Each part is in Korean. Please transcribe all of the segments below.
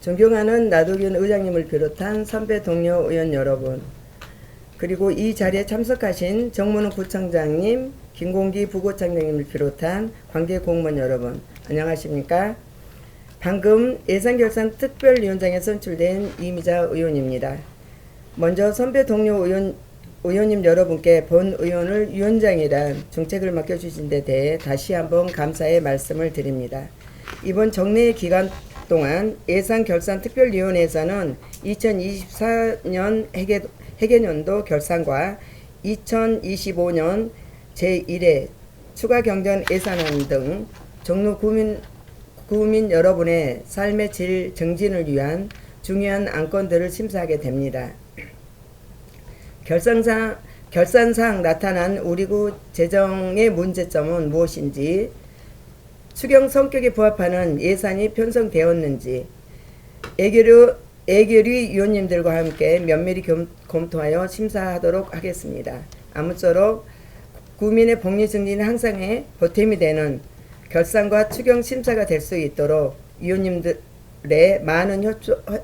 존경하는 나도균 의장님을 비롯한 선배 동료 의원 여러분, 그리고 이 자리에 참석하신 정문우 구청장님, 김공기 부구청장님을 비롯한 관계 공무원 여러분, 안녕하십니까? 방금 예산결산 특별위원장에 선출된 이미자 의원입니다. 먼저 선배 동료 의원, 의원님 여러분께 본 의원을 위원장이란 정책을 맡겨주신 데 대해 다시 한번 감사의 말씀을 드립니다. 이번 정례 기간 동안 예산결산특별위원회에서는 2024년 회계, 회계년도 결산과 2025년 제1회 추가 경전 예산안 등 종로 구민, 구민 여러분의 삶의 질 증진을 위한 중요한 안건들을 심사하게 됩니다. 결산상, 결산상 나타난 우리구 재정의 문제점은 무엇인지, 추경 성격에 부합하는 예산이 편성되었는지, 애교류, 애교리 위원님들과 함께 면밀히 겸, 검토하여 심사하도록 하겠습니다. 아무쪼록 국민의 복리 증진에 항상의 보탬이 되는 결산과 추경 심사가 될 수 있도록 위원님들의 많은 협조, 허-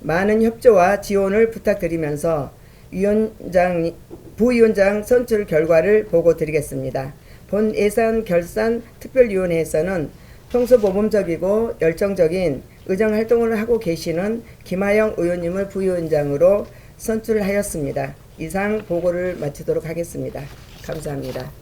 많은 협조와 지원을 부탁드리면서 위원장, 부위원장 선출 결과를 보고 드리겠습니다. 본 예산 결산 특별위원회에서는 평소 모범적이고 열정적인 의정 활동을 하고 계시는 김하영 의원님을 부위원장으로 선출하였습니다. 이상 보고를 마치도록 하겠습니다. 감사합니다.